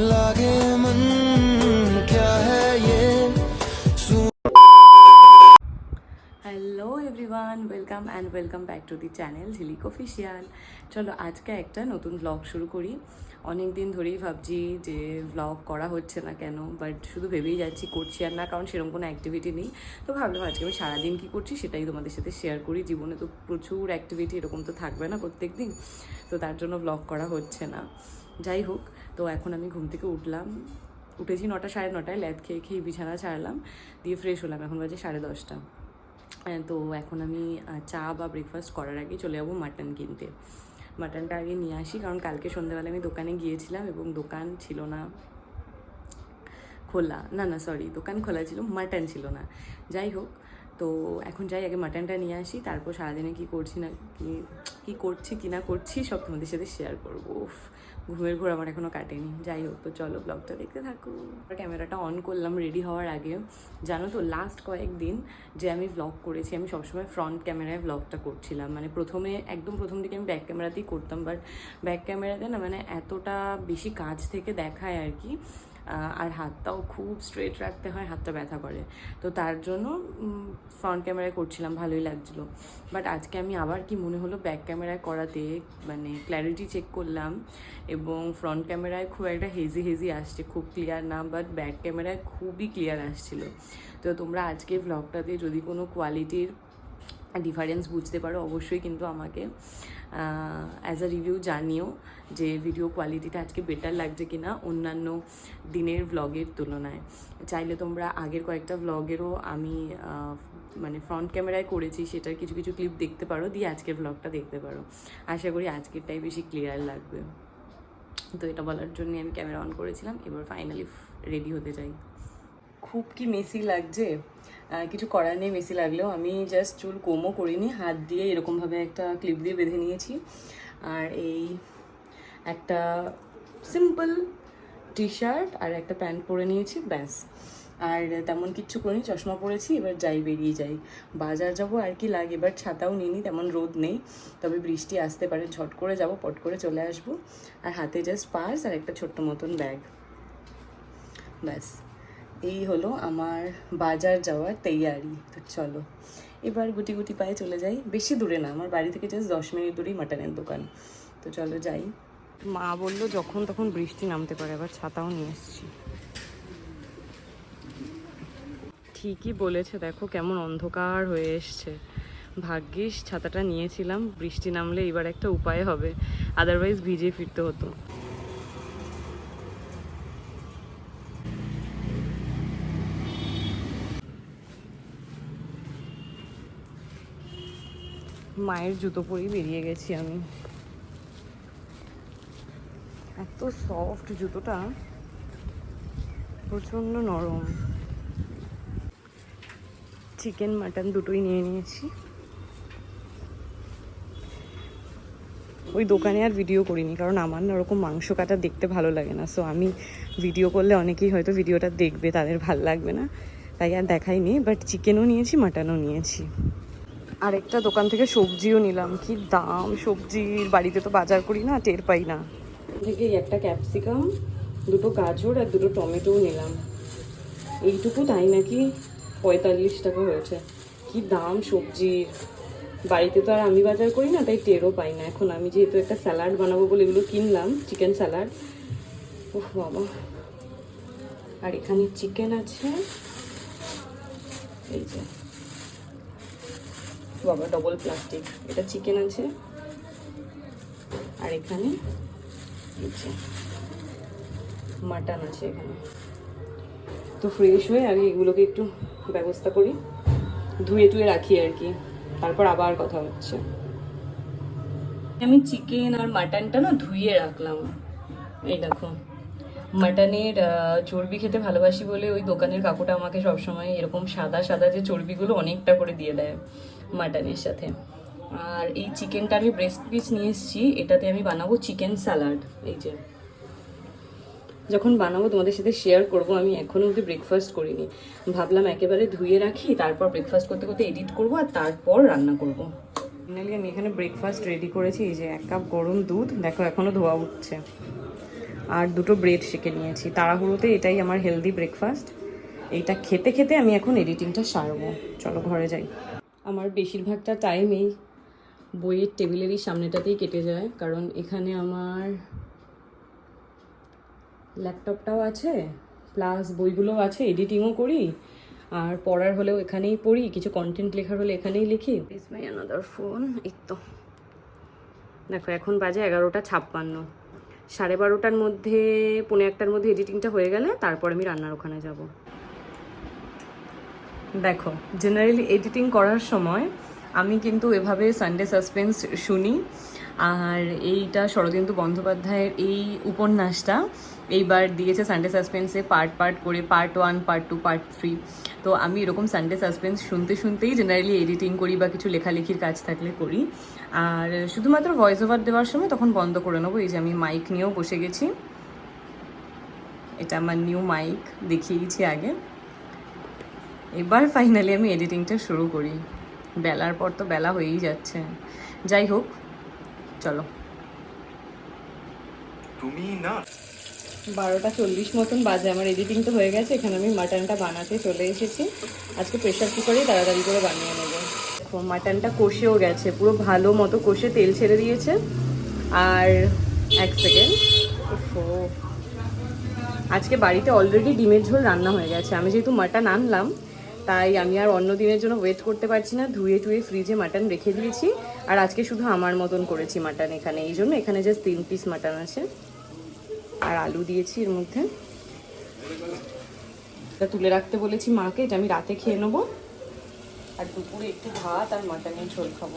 लागे मन क्या है ये hello everyone welcome and welcome back to the channel Jhilik official চলো আজকে একটা নতুন ব্লগ শুরু করি অনেক দিন ধরেই ভাবছি যে ব্লগ করা হচ্ছে না কেন বাট শুধু ভেবেই যাচ্ছি করছি আর না, কারণ সেরকম কোনো অ্যাক্টিভিটি নেই। তো ভাবলাম আজকে আমি সারাদিন কী করছি সেটাই তোমাদের সাথে শেয়ার করি। জীবনে তো প্রচুর অ্যাক্টিভিটি এরকম তো থাকবে না প্রত্যেক দিন তো তার জন্য ব্লগ করা হচ্ছে না। যাই হোক, তো এখন আমি ঘুম থেকে উঠলাম। উঠেছি নটা, সাড়ে নটায়, ল্যাদ খেয়ে খেয়ে বিছানা ছাড়লাম, দিয়ে ফ্রেশ হলাম। এখন বাজে সাড়ে দশটা। তো এখন আমি চা বা ব্রেকফাস্ট করার আগে চলে যাব মাটন কিনতে। মাটনটা আগে নিয়ে আসি কারণ কালকে সন্ধ্যাবেলা আমি দোকানে গিয়েছিলাম এবং দোকান ছিল না খোলা না না সরি দোকান খোলা ছিল মাটন ছিল না। যাই হোক তো এখন যাই আগে মাটনটা নিয়ে আসি তারপর সারাদিনে কি করছি না কি কী করছি কি না করছি সব তোমাদের সাথে শেয়ার করব। উফ, ঘুমের ঘোর আমার এখনও কাটেনি। যাই হোক, তো চলো ব্লগটা দেখতে থাকো। ক্যামেরাটা অন করলাম রেডি হওয়ার আগে। জানো তো লাস্ট কয়েকদিন যে আমি ব্লগ করেছি, আমি সবসময় ফ্রন্ট ক্যামেরায় ব্লগটা করছিলাম। মানে প্রথমে, একদম প্রথম দিকে আমি ব্যাক ক্যামেরাতেই করতাম বাট ব্যাক ক্যামেরাতে না মানে এতটা বেশি কাজ থেকে দেখায় আর কি। আর হাতটাও খুব স্ট্রেট রাখতে হয়, হাতটা ব্যথা করে। তো তার জন্য ফ্রন্ট ক্যামেরায় করছিলাম, ভালোই লাগছিল। বাট আজকে আমি আবার কি মনে হলো ব্যাক ক্যামেরায় করাতে মানে ক্ল্যারিটি চেক করলাম এবং ফ্রন্ট ক্যামেরায় খুব একটা হেজি হেজি আসছে, খুব ক্লিয়ার না বাট ব্যাক ক্যামেরায় খুবই ক্লিয়ার আসছিল। তো তোমরা আজকে ব্লগটাতে যদি কোনো কোয়ালিটির ডিফারেন্স বুঝতে পারো অবশ্যই কিন্তু আমাকে। অ্যাজ আ রিভিউ জানিও যে ভিডিও কোয়ালিটিটা আজকে বেটার লাগছে কি না অন্যান্য দিনের ভ্লগের তুলনায়। চাইলে তোমরা আগের কয়েকটা ভ্লগেরও আমি মানে ফ্রন্ট ক্যামেরায় করেছি, সেটার কিছু কিছু ক্লিপ দেখতে পারো, দিয়ে আজকের ভ্লগটা দেখতে পারো। আশা করি আজকেরটাই বেশি ক্লিয়ার লাগবে। তো এটা বলার জন্য আমি ক্যামেরা অন করেছিলাম, এবার ফাইনালি রেডি হতে চাই। খুব কি মেসি লাগছে। কিছু করার নেই বেশি লাগলেও। আমি জাস্ট চুল কোমও করিনি, হাত দিয়ে এরকমভাবে একটা ক্লিপ দিয়ে বেঁধে নিয়েছি। আর এই একটা সিম্পল টি শার্ট আর একটা প্যান্ট পরে নিয়েছি, ব্যাস। আর তেমন কিচ্ছু করিনি, চশমা পরেছি, এবার যাই, বেরিয়ে যাই। বাজার যাব আর কি লাগে, এবার ছাতাও নিইনি, তেমন রোদ নেই। তবে বৃষ্টি আসতে পারে, ঝট করে যাব, পট করে চলে আসব। আর হাতে জাস্ট পার্স আর একটা ছোট্ট মতন ব্যাগ ব্যাস। এই হলো আমার বাজার যাওয়ার তৈয়ারি। তো চলো, এবার গুটি গুটি পায়ে চলে যাই। বেশি দূরে না, আমার বাড়ি থেকে জাস্ট দশ মিনিট দূরেই মাটনের দোকান। তো চলো যাই। মা বলল, যখন তখন বৃষ্টি নামতে পারে, আবার ছাতাও নিয়ে এসেছি। ঠিকই বলেছে, দেখো কেমন অন্ধকার হয়ে এসছে। ভাগ্যিস, ছাতাটা নিয়েছিলাম, বৃষ্টি নামলে এবার একটা উপায় হবে। আদারওয়াইজ ভিজে ফিরতে হতো। মায়ের জুতো পরেই বেরিয়ে গেছি আমি। এত সফট জুতোটা। প্রচণ্ড নরম। চিকেন মাটন দুটোই নিয়ে নিয়েছি। ওই দোকানে আর ভিডিও করিনি, কারণ আমার না ওরকম মাংস কাটা দেখতে ভালো লাগে না। সো আমি ভিডিও করলে অনেকেই হয়তো ভিডিওটা দেখবে, তাদের ভালো লাগবে না। তাই আর দেখাইনি বাট চিকেনও নিয়েছি মাটনও নিয়েছি। আরেকটা দোকান থেকে সবজিও নিলাম। কি দাম? সবজির বাড়িতে তো বাজার করি না, টের পাই না। থেকে একটা ক্যাপসিকাম, দুটো গাজর আর দুটো টমেটোও নিলাম। এইটুকু তাই নাকি? পঁয়তাল্লিশ টাকা হয়েছে। কি দাম সবজির? বাড়িতে তো আর আমি বাজার করি না, তাই টেরও পাই না। এখন আমি যেহেতু একটা স্যালাড বানাবো বলে এগুলো কিনলাম, চিকেন স্যালাড। ওহ বাবা। আর এখানে চিকেন আছে। এই যে। বাবা ডবল প্লাস্টিক এটা চিকেন আছে। আর এখানে মাটন আছে এখানে। তো ফ্রেশ হয়ে আমি এগুলোকে একটু ব্যবস্থা করি। ধুয়ে টুয়ে রাখি আর কি। তারপর আবার কথা হচ্ছে। আমি চিকেন আর মাটনটা না ধুয়ে রাখলাম। এই দেখো। মাটনের চর্বি খেতে ভালোবাসি বলে ওই দোকানের কাকুটা আমাকে সবসময় এরকম সাদা সাদা যে চর্বিগুলো অনেকটা করে দিয়ে দেয়। মাটনের সাথে। আর এই চিকেনটা আমি ব্রেস্ট পিস নিয়ে এসেছি, এটাতে আমি বানাবো চিকেন স্যালাড এই যে। যখন বানাবো তোমাদের সাথে শেয়ার করব, আমি এখনও অবধি ব্রেকফাস্ট করিনি। ভাবলাম একেবারে ধুয়ে রাখি, তারপর ব্রেকফাস্ট করতে করতে এডিট করব, আর তারপর রান্না করব। ফাইনালি আমি এখানে ব্রেকফাস্ট রেডি করেছি, এই যে এক কাপ গরম দুধ। দেখো এখনও ধোয়া উঠছে। আর দুটো ব্রেড সেকে নিয়েছি। তাড়াহুড়োতে এটাই আমার হেলদি ব্রেকফাস্ট এইটা খেতে খেতে আমি এখন এডিটিংটা সারবো। চলো, ঘরে যাই। আমার বেশিরভাগটা টাইম এই বইয়ের টেবিলেরই সামনেটাতেই কেটে যায়, কারণ এখানে আমার ল্যাপটপটাও আছে, প্লাস বইগুলোও আছে, এডিটিংও করি, আর পড়ার হলেও এখানেই পড়ি, কিছু কন্টেন্ট লেখার হলে এখানেই লিখি। ফোন এই তো। দেখো, এখন বাজে এগারোটা ছাপ্পান্ন। সাড়ে বারোটার মধ্যে, পৌনে একটার মধ্যে এডিটিংটা হয়ে গেলে তারপর আমি রান্নার ওখানে যাব। দেখো জেনারেলি এডিটিং করার সময় আমি কিন্তু এভাবে সানডে সাসপেন্স শুনি। আর এইটা শরদিন্দু বন্দ্যোপাধ্যায়ের এই উপন্যাসটা এইবার দিয়েছে সানডে সাসপেন্সে পার্ট পার্ট করে part one part two part three তো আমি এরকম সানডে সাসপেন্স শুনতে শুনতেই জেনারেলি এডিটিং করি বা কিছু লেখালেখির কাজ থাকলে করি। আর শুধুমাত্র ভয়েস ওভার দেওয়ার সময় তখন বন্ধ করে নেব। এই যে আমি মাইক নিয়েও বসে গেছি। এটা আমার নিউ মাইক দেখিয়েছি আগে। এবার ফাইনালি আমি এডিটিংটা শুরু করি। বেলার পর তো বেলা হয়েই যাচ্ছে। যাই হোক চলো। তুমি না বারোটা চল্লিশ মতন বাজে আমার এডিটিং তো হয়ে গেছে এখানে আমি মাটনটা বানাতে চলে এসেছি। আজকে প্রেশার কুকারেই তাড়াতাড়ি করে বানিয়ে নেব। দেখো মাটনটা কষেও গেছে পুরো ভালো মতো কষে তেল ছেড়ে দিয়েছে। আর এক সেকেন্ড আজকে বাড়িতে অলরেডি ডিমের ঝোল রান্না হয়ে গেছে। আমি যেহেতু মাটন আনলাম তাই আমি আর অন্য দিনের জন্য ওয়েট করতে পারছি না। ধুয়ে টুয়ে ফ্রিজে মাটন রেখে দিয়েছি। আর আজকে শুধু আমার মতন করেছি মাটন এখানে। এই জন্য এখানে জাস্ট তিন পিস মাটন আছে। আর আলু দিয়েছি এর মধ্যে। এটা তুলে রাখতে বলেছি মাকে, এটা আমি রাতে খেয়ে নেব। আর দুপুরে একটু ভাত আর মাটনের ঝোল খাব।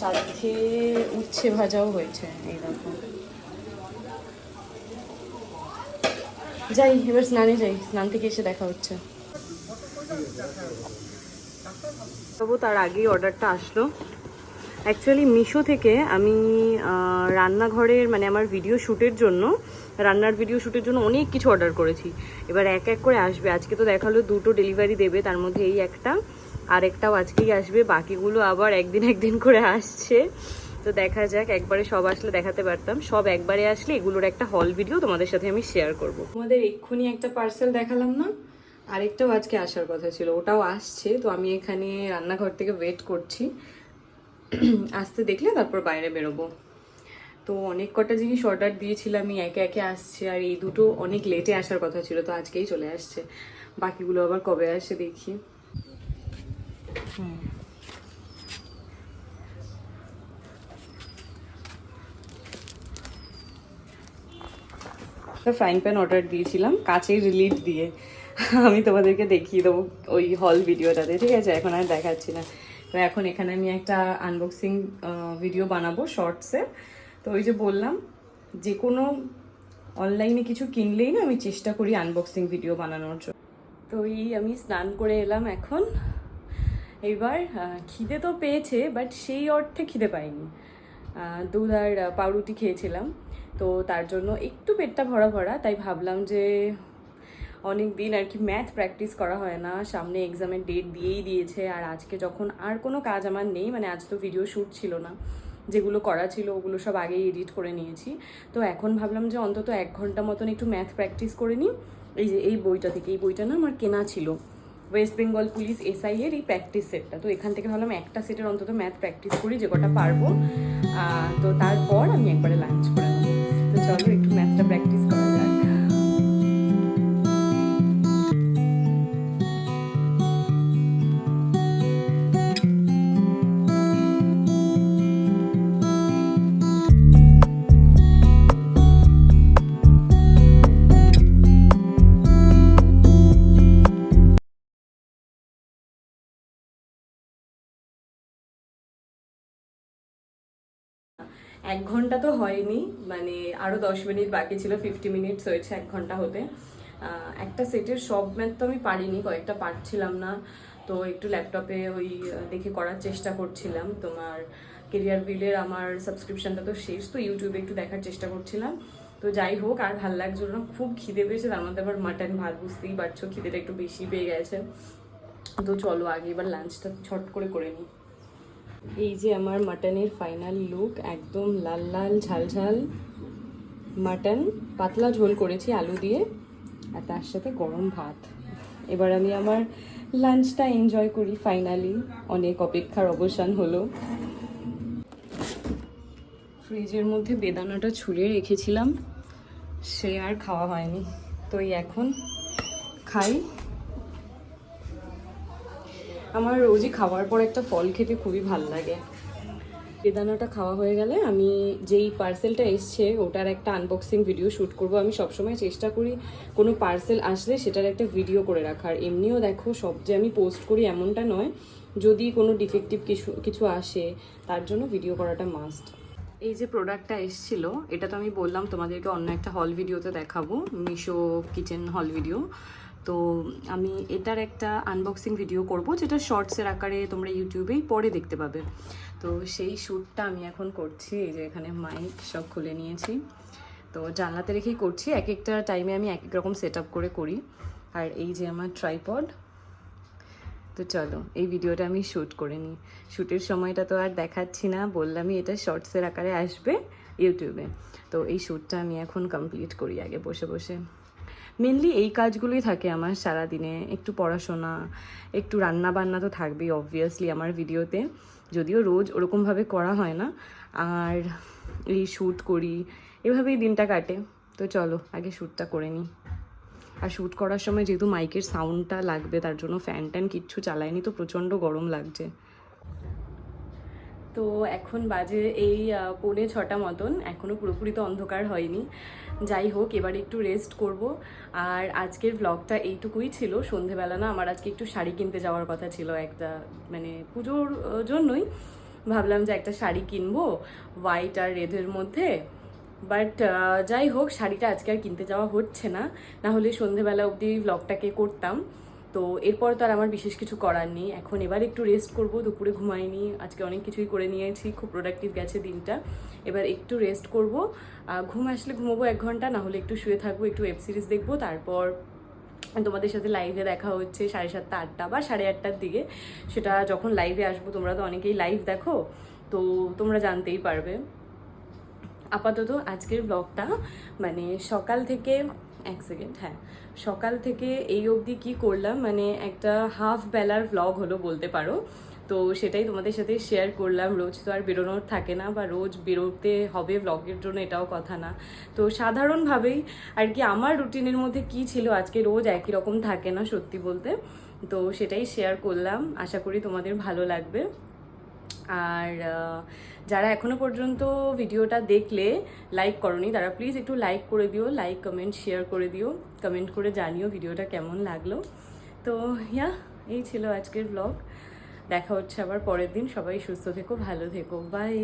সাথে উচ্ছে ভাজাও হয়েছে, এই দেখো। যাই, এবার স্নানে যাই। স্নান থেকে এসে দেখা হচ্ছে। তবু তার আগেই অর্ডারটা আসলো। অ্যাকচুয়ালি মিশো থেকে আমি রান্নাঘরের মানে আমার ভিডিও শ্যুটের জন্য, রান্নার ভিডিও শ্যুটের জন্য অনেক কিছু অর্ডার করেছি। এবার এক এক করে আসবে। আজকে তো দেখাল দুটো ডেলিভারি দেবে, তার মধ্যে এই একটা, আর একটাও আজকেই আসবে। বাকিগুলো আবার একদিন একদিন করে আসছে। তো দেখা যাক, একবারে সব আসলে দেখাতে পারতাম। সব একবারে আসলে এগুলোর একটা হল ভিডিও তোমাদের সাথে আমি শেয়ার করব। তোমাদের এক্ষুনি একটা পার্সেল দেখালাম না? আরেকটাও আজকে আসার কথা ছিল, ওটাও আসছে, তো আমি এখানে রান্নাঘর থেকে ওয়েট করছি। আসতে দেখলে তারপর বাইরে বেরোবো। তো অনেক কটা জিনিস অর্ডার দিয়েছিলাম, আমি একে একে আসছে, আর এই দুটো অনেক লেটে আসার কথা ছিল, তো আজকেই চলে আসছে। বাকিগুলো আবার কবে আসে দেখি। ফ্রাইং প্যান অর্ডার দিয়েছিলাম, কাচের রিলিট দিয়ে। আমি তোমাদেরকে দেখিয়ে দেবো ওই হল ভিডিওটাতে ঠিক আছে? এখন আর দেখাচ্ছি না। তো এখন এখানে আমি একটা আনবক্সিং ভিডিও বানাবো শর্টসে তো ওই যে বললাম যে কোনো অনলাইনে কিছু কিনলেই না আমি চেষ্টা করি আনবক্সিং ভিডিও বানানোর জন্য। তো এই আমি স্নান করে এলাম এখন। এইবার আহ, খিদে তো পেয়েছে বাট সেই অর্থে খিদে পাইনি। দুধ আর পাউরুটি খেয়েছিলাম। তো তার জন্য একটু পেটটা ভরা ভরা তাই ভাবলাম যে অনেক দিন আর কি ম্যাথ প্র্যাকটিস করা হয় না। সামনে এক্সামের ডেট দিয়েই দিয়েছে আর আজকে যখন আর কোনো কাজ আমার নেই মানে আজ তো ভিডিও শ্যুট ছিল না, যেগুলো করা ছিল ওগুলো সব আগেই এডিট করে নিয়েছি। তো এখন ভাবলাম যে অন্তত এক ঘণ্টা মতন একটু ম্যাথ প্র্যাকটিস করে নিই। এই যে, এই বইটা থেকে, এই বইটা না আমার কেনা ছিল। ওয়েস্ট বেঙ্গল পুলিশ এসআই এর এই প্র্যাকটিস সেটটা তো এখান থেকে ভাবলাম একটা সেটের অন্তত ম্যাথ প্র্যাকটিস করি, যে কটা পারব। তো তারপর আমি একবারে লাঞ্চ করে নেব। তো চলো একটু ম্যাথটা প্র্যাকটিস এক ঘণ্টা তো হয়নি মানে আরও দশ মিনিট বাকি ছিল ফিফটি মিনিটস হয়েছে এক ঘণ্টা হতে। একটা সেটের সব ম্যাথ তো আমি পারিনি, কয়েকটা পারছিলাম না। তো একটু ল্যাপটপে ওই দেখে করার চেষ্টা করছিলাম। তোমার কেরিয়ার বিলের আমার সাবস্ক্রিপশনটা তো শেষ, তো ইউটিউবে একটু দেখার চেষ্টা করছিলাম। তো যাই হোক, আর ভালো লাগছিল না, খুব খিদে পেয়েছে, তার মধ্যে আবার মাটন ভাত, বুঝতেই পারছ, খিদেটা একটু বেশি পেয়ে গেছে। তো চলো আগে এবার লাঞ্চটা ছট করে করে নিই। এই যে আমার মাটনের ফাইনাল লুক একদম লাল লাল, ঝাল ঝাল মাটন। পাতলা ঝোল করেছি আলু দিয়ে, আর তার সাথে গরম ভাত। এবার আমি আমার লাঞ্চটা এনজয় করি ফাইনালি অনেক অপেক্ষার অবসান হলো। ফ্রিজের মধ্যে বেদানাটা ছুলে রেখেছিলাম। সে আর খাওয়া হয়নি। তো এখন খাই। আমার রোজই খাওয়ার পর একটা ফল খেতে খুবই ভালো লাগে। বেদানাটা খাওয়া হয়ে গেলে আমি যেই পার্সেলটা এসছে, ওটার একটা আনবক্সিং ভিডিও শ্যুট করব। আমি সবসময় চেষ্টা করি কোনো পার্সেল আসলে সেটার একটা ভিডিও করে রাখার। এমনিও দেখো, সব যে আমি পোস্ট করি এমনটা নয়, যদি কোনো ডিফেক্টিভ কিছু কিছু আসে, তার জন্য ভিডিও করাটা মাস্ট এই যে প্রোডাক্টটা এসছিল, এটা তো আমি বললাম তোমাদেরকে অন্য একটা হল ভিডিওতে দেখাবো মিশো কিচেন হল ভিডিও তো আমি এটার একটা আনবক্সিং ভিডিও করব, যেটা শর্টসের আকারে তোমরা ইউটিউবেই পরে দেখতে পাবে। তো সেই শ্যুটটা আমি এখন করছি, এই যে এখানে মাইক সব খুলে নিয়েছি। তো জানলাতে রেখেই করছি, এক একটা টাইমে আমি এক এক রকম সেট করে করি। আর এই যে আমার ট্রাইপড তো চলো, এই ভিডিওটা আমি শ্যুট করে নিই। শ্যুটের সময়টা তো আর দেখাচ্ছি না, বললামই এটা শর্টসের আকারে আসবে ইউটিউবে। তো এই শ্যুটটা আমি এখন কমপ্লিট করি আগে বসে বসে। মেনলি এই কাজগুলোই থাকে আমার সারাদিনে। একটু পড়াশোনা, একটু রান্না বান্না তো থাকবেই অবভিয়াসলি আমার ভিডিওতে যদিও রোজ ওরকমভাবে করা হয় না। আর এই শ্যুট করি, এভাবেই দিনটা কাটে। তো চলো, আগে শ্যুটটা করে নিই। আর শ্যুট করার সময় যেহেতু মাইকের সাউন্ডটা লাগবে, তার জন্য ফ্যান ট্যান কিচ্ছু চালায়নি তো প্রচণ্ড গরম লাগছে। তো এখন বাজে এই পৌনে ছটা মতন। এখনও পুরোপুরি তো অন্ধকার হয়নি। যাই হোক, এবার একটু রেস্ট করব। আর আজকের ব্লগটা এইটুকুই ছিল। সন্ধেবেলা না আমার আজকে একটু শাড়ি কিনতে যাওয়ার কথা ছিল একটা মানে পুজোর জন্যই। ভাবলাম যে একটা শাড়ি কিনবো হোয়াইট আর রেডের মধ্যে। বাট যাই হোক, শাড়িটা আজকে আর কিনতে যাওয়া হচ্ছে না। না হলে সন্ধেবেলা অবধি ব্লগটাকে করতাম। তো এরপর তো আর আমার বিশেষ কিছু করার নেই। এখন এবার একটু রেস্ট করব, দুপুরে ঘুমাইনি, আজকে অনেক কিছুই করে নিয়েছি, খুব প্রোডাক্টিভ গেছে দিনটা। এবার একটু রেস্ট করব। ঘুম আসলে ঘুমোবো এক ঘণ্টা না হলে একটু শুয়ে থাকব, একটু ওয়েব সিরিজ দেখব, তারপর তোমাদের সাথে লাইভে দেখা হচ্ছে সাড়ে সাতটা, আটটা বা সাড়ে আটটার দিকে। সেটা যখন লাইভে আসব, তোমরা তো অনেকেই লাইভ দেখো, তো তোমরা জানতেই পারবে। আপাতত আজকের ব্লগটা মানে সকাল থেকে এক সেকেন্ড হ্যাঁ। সকাল থেকে এই অবধি কি করলাম মানে একটা হাফ বেলার ব্লগ হলো বলতে পারো। তো সেটাই তোমাদের সাথে শেয়ার করলাম। রোজ তো আর বেরোনোর থাকে না বা রোজ বেরোতে হবে ব্লগের জন্য, এটাও কথা না। তো সাধারণভাবেই আর কি আমার রুটিনের মধ্যে কি ছিল, আজকে রোজ একই রকম থাকে না সত্যি বলতে। তো সেটাই শেয়ার করলাম। আশা করি তোমাদের ভালো লাগবে। আর যারা এখনও পর্যন্ত ভিডিওটা দেখলে লাইক করনি, তারা প্লিজ একটু লাইক করে দিও লাইক কমেন্ট শেয়ার করে দিও কমেন্ট করে জানিও ভিডিওটা কেমন লাগল। তো ইয়া এই ছিল আজকের ব্লগ দেখা হচ্ছে আবার পরের দিন। সবাই সুস্থ থেকো, ভালো থেকো। বাই